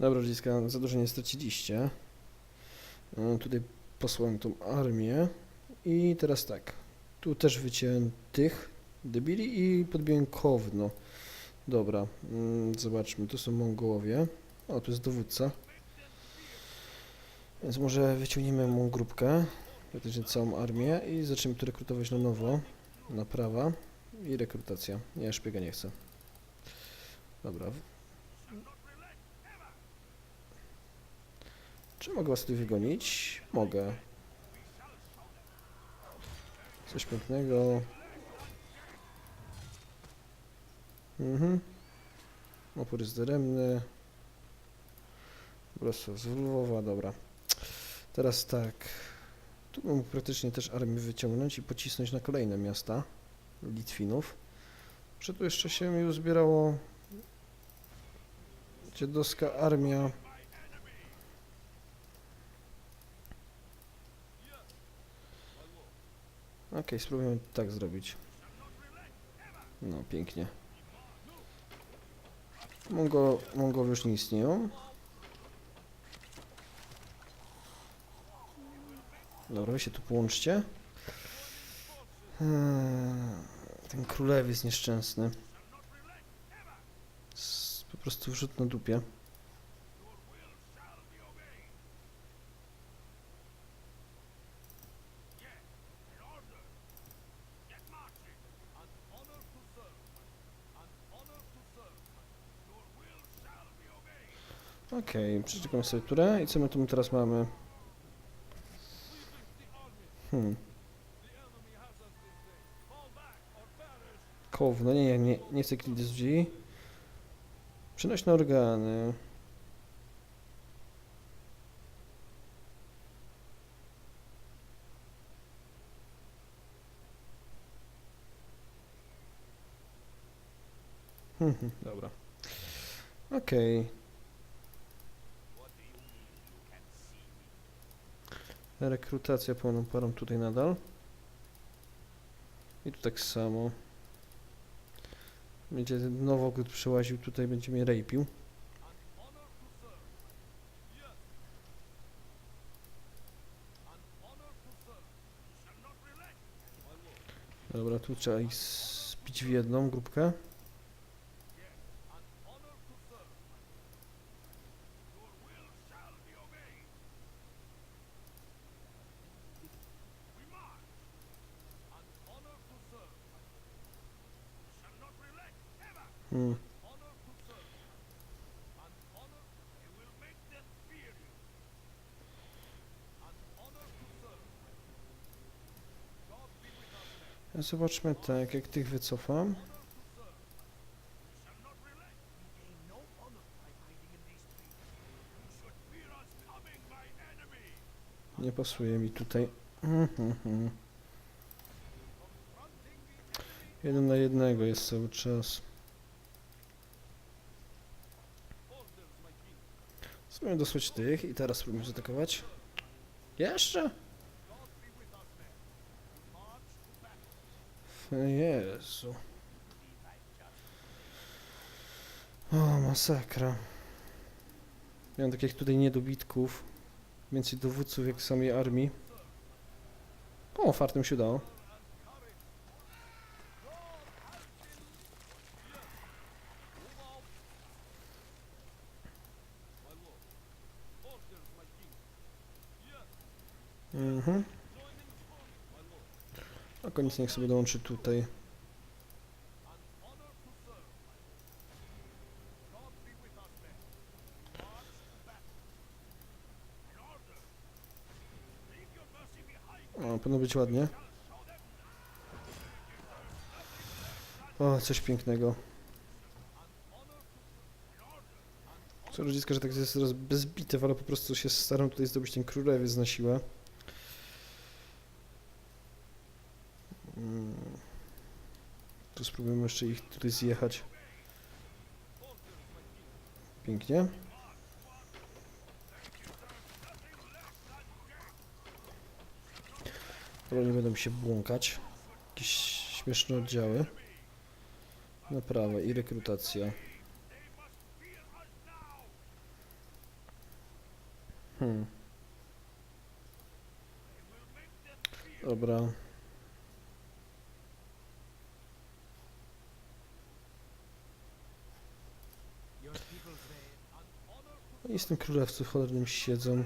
Dobra, ludziska, za dużo nie straciliście. E, Tutaj posłałem tą armię. I teraz tak. Tu też wyciąłem tych debili i podbiłem Kowno. Dobra, mm, zobaczmy. Tu są Mongołowie. O, tu jest dowódca. Więc może wyciągniemy mu grupkę, praktycznie całą armię i zaczniemy tu rekrutować na nowo. Naprawa i rekrutacja. Nie, szpiega nie chcę. Dobra. Czy mogę was tutaj wygonić? Mogę. Coś pięknego. Mhm. Opór jest daremny. Lwowa, dobra. Teraz tak. Tu bym mógł praktycznie też armię wyciągnąć i pocisnąć na kolejne miasta Litwinów. Że tu jeszcze się mi uzbierało dziadowska armia. Okej, spróbujemy tak zrobić. No, pięknie. Mongo, Mongołowie już nie istnieją. Dobra, wy się tu połączcie. Eee, Ten królew jest nieszczęsny. S- Po prostu wrzut na dupie. Okej, przeczekamy sobie turę i co my tu teraz mamy? Hmm. Kow, no nie, nie, nie chcę klikać z drzwi. Przenośne organy. Hmm, hmm, dobra. Okej. Rekrutacja pełną parą tutaj nadal. I tu tak samo. Będzie nowogród przyłaził tutaj, będzie mnie rejpił. Dobra, tu trzeba ich spić w jedną grupkę. Hmm. Zobaczmy tak, jak tych wycofam. Nie pasuje mi tutaj. Mhm. Jeden na jednego jest cały czas. Spróbujmy dosłać tych i teraz spróbujmy zaatakować. Jeszcze? Jezu. O, masakra. Miałem takich tutaj niedobitków. Więcej dowódców jak samej armii. O, fartem się udało. Mhm. A koniec niech sobie dołączy tutaj. O, powinno być ładnie. O, coś pięknego. Co rodziska, że tak jest bitew, ale po prostu się staram tutaj zdobyć ten królewiec na siłę. Mm. Tu spróbujemy jeszcze ich tutaj zjechać. Pięknie. Dobra, nie będą się błąkać. Jakieś śmieszne oddziały. Naprawa i rekrutacja. Hmm. Dobra. Oni z tym królewców cholernym siedzą.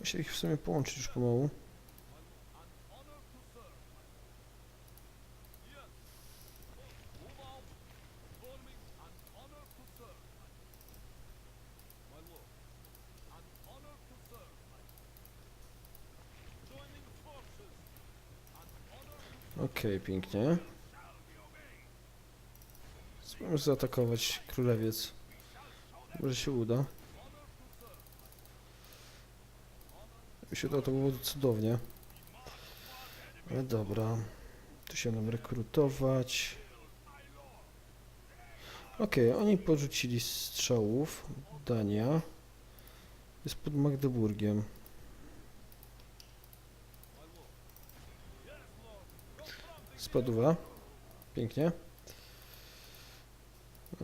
Muszę ich w sumie połączyć już pomału. Okej, pięknie. Spróbujmy zaatakować królewiec. Może się uda. Jakby się udało, to byłoby cudownie. Ale dobra. Tu się nam rekrutować. Okej, oni porzucili strzałów. Dania. Jest pod Magdeburgiem. Spadła. Pięknie.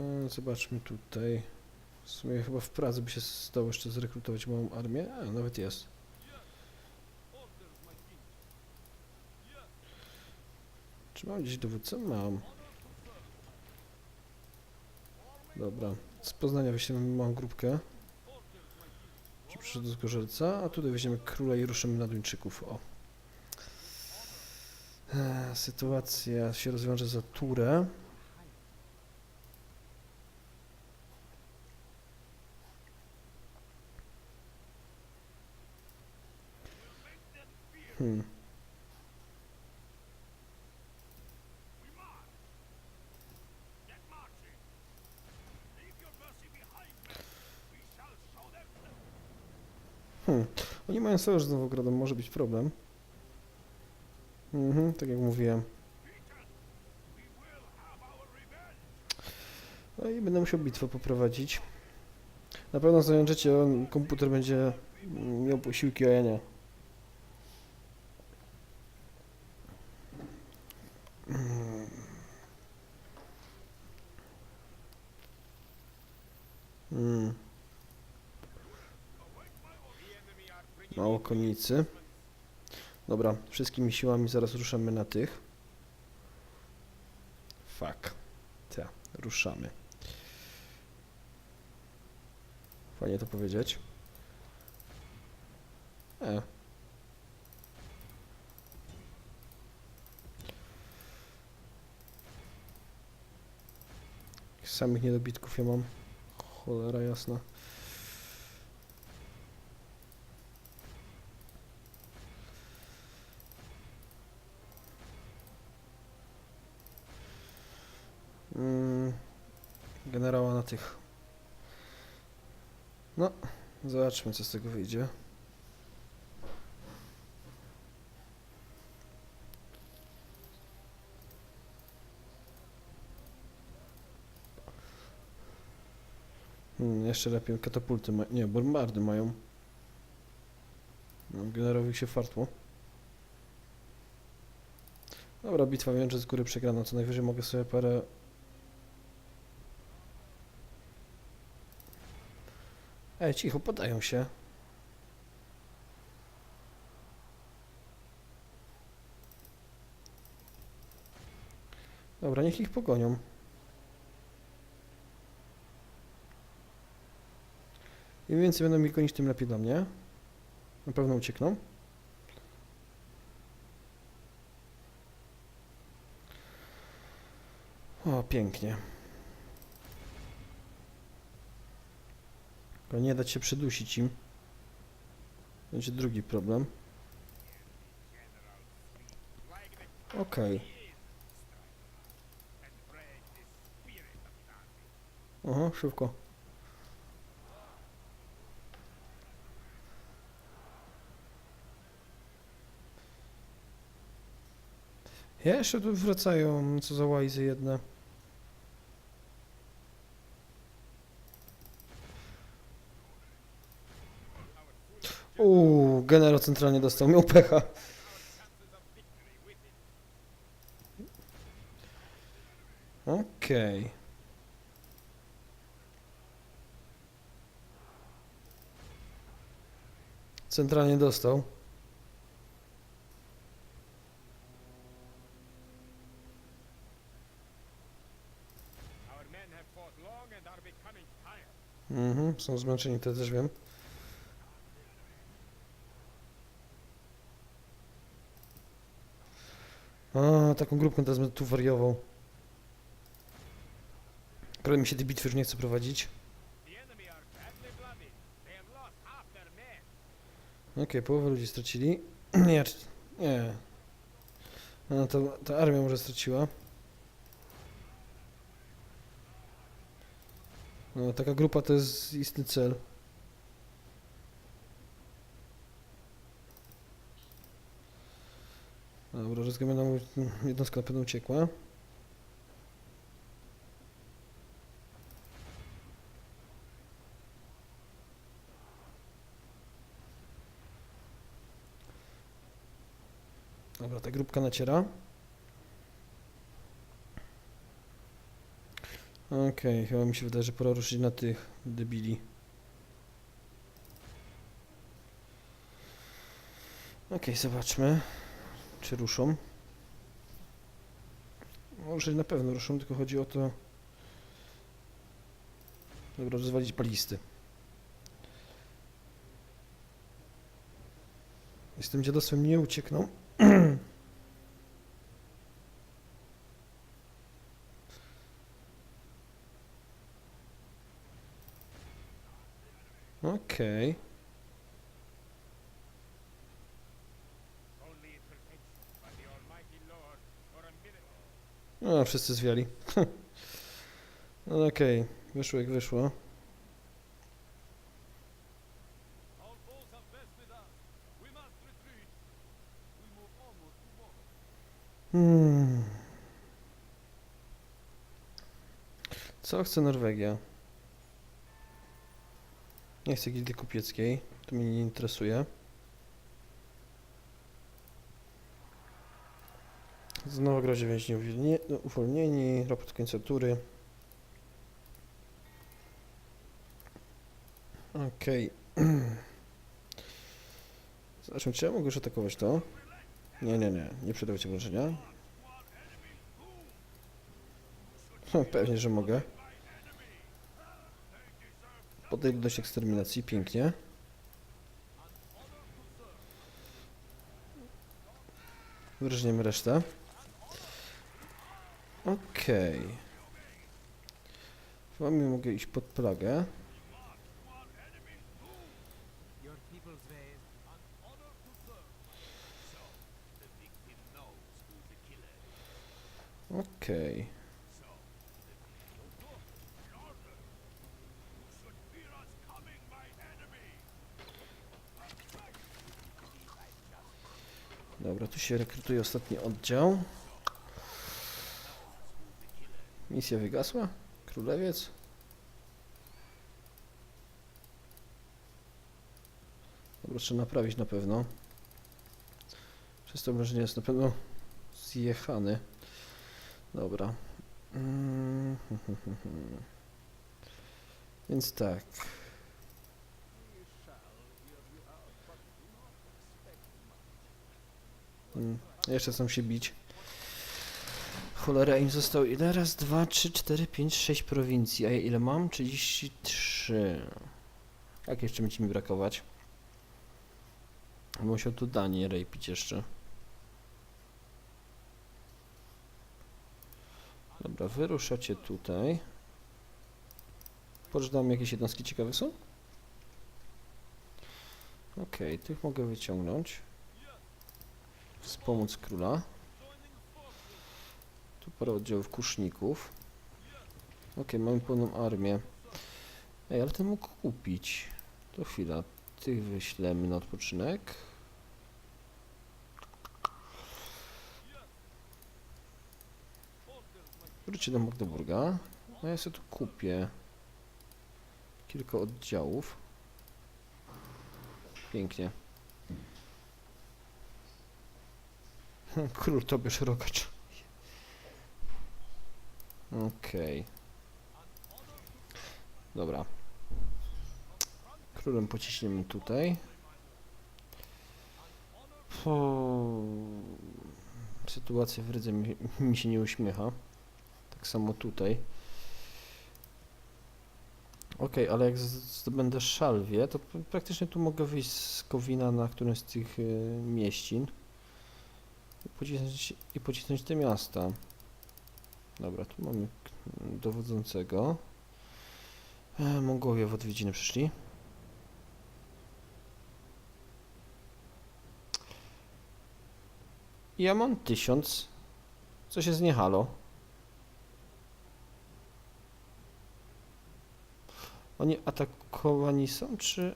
E, Zobaczmy tutaj. W sumie chyba w Pradze by się stało jeszcze zrekrutować małą armię. A, nawet jest. Czy mam gdzieś dowódcę? Mam. Dobra. Z Poznania weźmiemy małą grupkę. Czy przyszedł z Gorzelca, a tutaj weźmiemy króla i ruszymy na Duńczyków. O. Eee, Sytuacja się rozwiąże za turę. Hmm. Hmm. Oni mają sojusz z Nowogrodem, może być problem. Mhm, tak jak mówiłem. No i będę musiał bitwę poprowadzić. Na pewno zajączycie, komputer będzie miał posiłki, a ja nie. Mm. Mało konicy. Dobra, wszystkimi siłami zaraz ruszamy na tych. Fuck. Ta, ruszamy. Fajnie to powiedzieć. E. Samych niedobitków ja mam. Cholera jasna. Generała na tych. No, zobaczmy co z tego wyjdzie. Hmm, jeszcze lepiej katapulty ma Nie, bombardy mają. No, generowi się fartło. Dobra, bitwa wiem, że z góry przegrana, co najwyżej mogę sobie parę... Ej, cicho, podają się. Dobra, niech ich pogonią. Im więcej będą mi gonić, tym lepiej dla mnie. Na pewno uciekną. O, pięknie. Tylko nie dać się przydusić im. Będzie drugi problem. Okej. Aha, szybko. Jeszcze tu wracają, co za łajzy jedne. Genero centralnie dostał, miał pecha. Okej. Okay. Centralnie dostał. Mhm, są zmęczeni, to też wiem. A, taką grupką teraz będę tu wariował. Akurat mi się tej bitwy już nie chce prowadzić. Okej, połowę ludzi stracili. nie, nie. No to ta armia może straciła. No, taka grupa to jest istny cel. Dobra, rozgamiana jednostka na pewno uciekła. Dobra, ta grupka naciera. Okej, chyba mi się wydaje, że pora ruszyć na tych debili. Okej, zobaczmy, czy ruszą. Może na pewno ruszą, tylko chodzi o to... Dobra, rozwalić balisty. Z tym dziadostwem nie uciekną. Okej. Only No, wszyscy zwiali. No okej, wyszło jak wyszło. Hmm. Co chce Norwegia? Nie chcę gildii kupieckiej, to mnie nie interesuje. Znowu grozi więźni no, uwolnieni, raport końca tury. Okej. Zobaczmy, czy ja mogę już atakować to? Nie, nie, nie, nie przydawajcie wrażenia. Pewnie, że mogę. Podaj ilość eksterminacji, pięknie. Wyróżniemy resztę. Okej. Wami mogę iść pod ways Okej. Dobra, tu się rekrutuje ostatni oddział. Misja wygasła? Królewiec? Dobra, trzeba naprawić na pewno. Przez to wrażenie jest na pewno zjechany. Dobra. Mm, Więc tak. Mm, Jeszcze chcą się bić. Cholera, im zostało ile? Raz, dwa, trzy, cztery, pięć, sześć prowincji. A ja ile mam? 33. Jak jeszcze będzie mi brakować? Musiał tu Danię rejpić jeszcze. Dobra, wyruszacie tutaj. Poczytam jakieś jednostki ciekawe są? Okej, tych mogę wyciągnąć. Wspomóc króla. Parę oddziałów kuszników. Okej, mamy pełną armię. Ej, ale ten mógł kupić. To chwila. Tych wyślemy na odpoczynek. Wróćcie do Magdeburga. No ja sobie tu kupię kilka oddziałów. Pięknie. Król tobie szerokacz. Okej. Dobra. Królem pociśniemy tutaj. Fu. Sytuacja w rydze mi, mi się nie uśmiecha. Tak samo tutaj. Okej, ale jak zdobędę szalwie, to praktycznie tu mogę wyjść z Kowina na którymś z tych y, mieścin i pocisnąć, i pocisnąć te miasta. Dobra, tu mamy dowodzącego. E, Mongołowie w odwiedziny przyszli. Ja mam tysiąc. Co się zniechalo? Oni atakowani są, czy...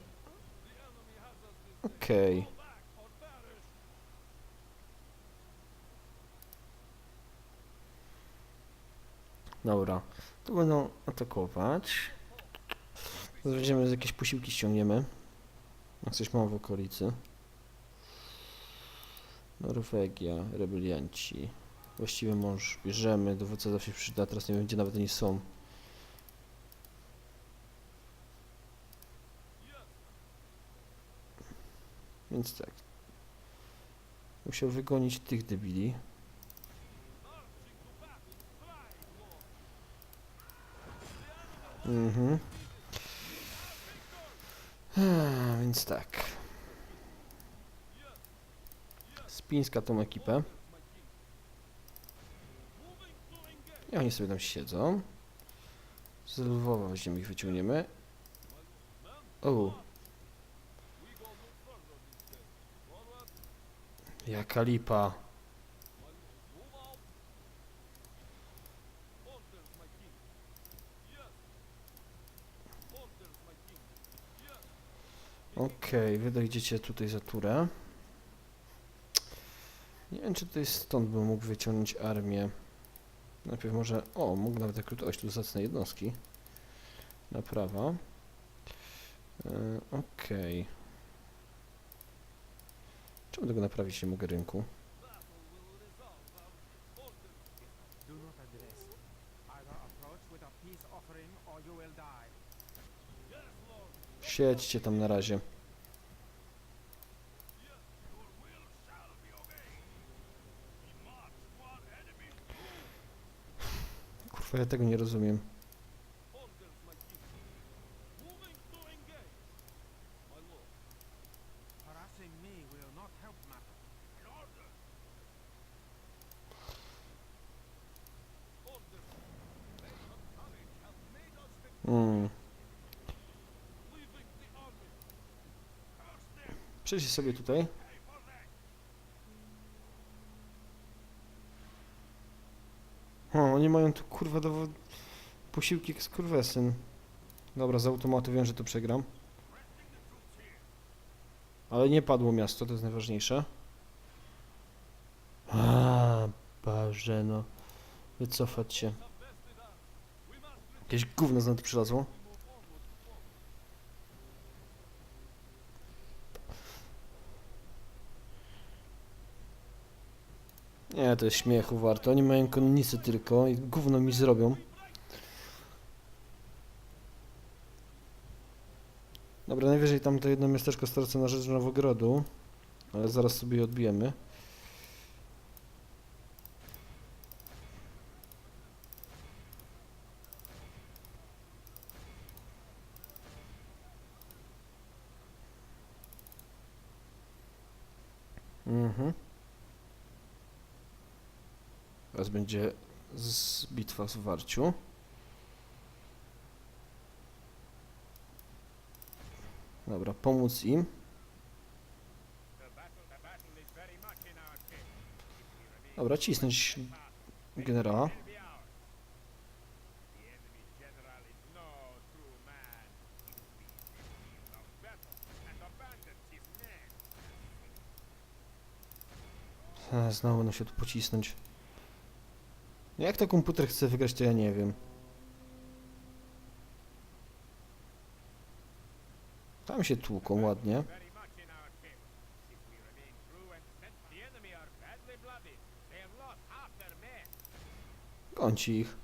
Okej. Dobra. To będą atakować. Teraz Będziemy jakieś posiłki ściągniemy. Jak coś mam w okolicy. Norwegia, rebelianci. Właściwy mąż bierzemy, dowódca zawsze przyda, teraz nie wiem gdzie nawet oni są. Więc tak. Musiał wygonić tych debili. Mhm. Ah, więc tak. Spińska tą ekipę. I oni sobie tam siedzą. Z Lwowa weźmiemy ich wyciągniemy. O. Jaka lipa. Okej, wy dojdziecie tutaj za turę. Nie wiem, czy tutaj stąd bym mógł wyciągnąć armię. Najpierw może... O, mógł nawet rekrutować tu zacne jednostki. Naprawa. E, Okej. Czemu tego naprawić nie mogę rynku? Siedźcie tam na razie. Kurwa, ja tego nie rozumiem. Przejdźcie sobie tutaj. O, oni mają tu kurwa dowód... posiłki jak skurwesyn. Dobra, z automatu wiem, że to przegram. Ale nie padło miasto, to jest najważniejsze. A, Boże no. Wycofać się. Jakieś gówno znad przylazło. Nie, to jest śmiechu warto. Oni mają konnicy tylko i gówno mi zrobią. Dobra, najwyżej tam to jedno miasteczko stracę na rzecz Nowogrodu. Ale zaraz sobie je odbijemy. Mhm. Teraz będzie z bitwa w Warciu. Dobra, pomóc im. Dobra, cisnąć generała. Znowu będą się tu pocisnąć. Jak to komputer chce wygrać, to ja nie wiem. Tam się tłuką ładnie. Very much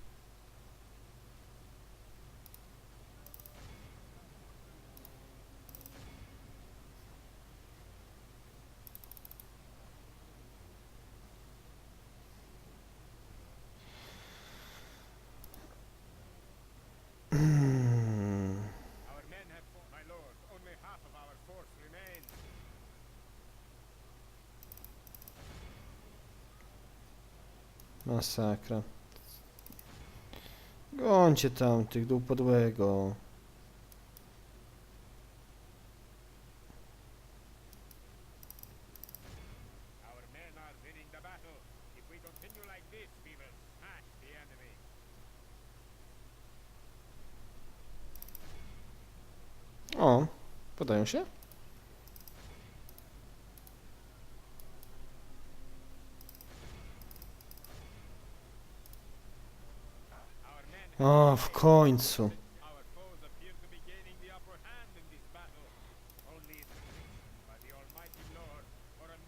this, we will smash the enemy. O, podają się? A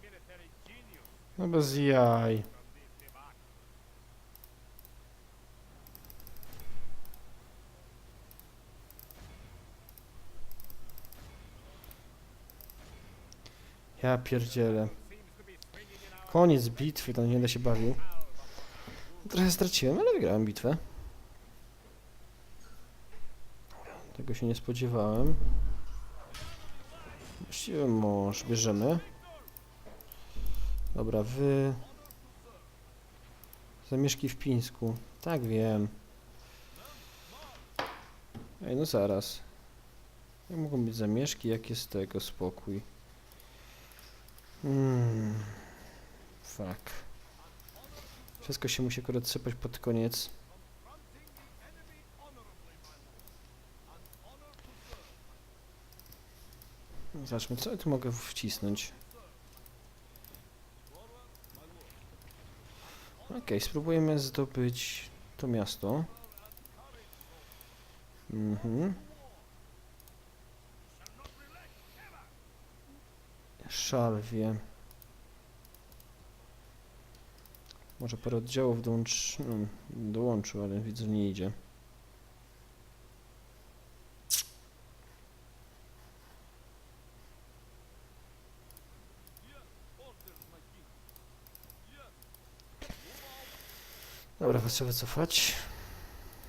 military genius No bez jaj. Ja pierdzielę. Koniec bitwy, to nie będę się bawił. Trochę straciłem, ale wygrałem bitwę. Tego się nie spodziewałem. Właściwie mąż, bierzemy. Dobra, wy... Zamieszki w Pińsku. Tak, wiem. Ej, no zaraz. Jak mogą być zamieszki, jak jest tego spokój? Hmm... Fuck. Wszystko się musi akurat sypać pod koniec. Zobaczmy, co ja tu mogę wcisnąć. Okej, spróbujemy zdobyć to miasto. Mhm. Szalwie. Może parę oddziałów dołącz... No, dołączył, ale widzę, że nie idzie. To trzeba wycofać.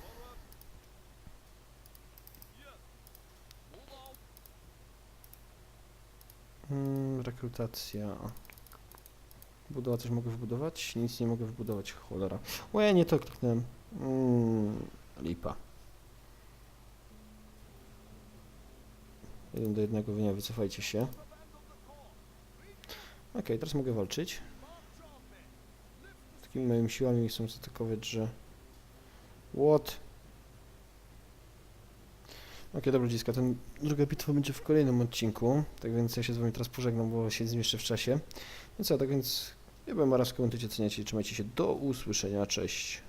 forward. Yes, move out. Mm, rekrutacja. Budowa coś mogę wbudować? Nic nie mogę wbudować, cholera. O, ja nie to kliknąłem. Mm, lipa. Jeden do jednego, wy nie wycofajcie się. Okej, teraz mogę walczyć. Takimi moimi siłami chcą zaatakować, że... What? Okej, dobra ludziska, ten druga bitwa będzie w kolejnym odcinku, tak więc ja się z wami teraz pożegnam, bo się zmieszczę w czasie. No co, tak więc ja byłem Maras, komentujcie, i trzymajcie się, do usłyszenia, cześć.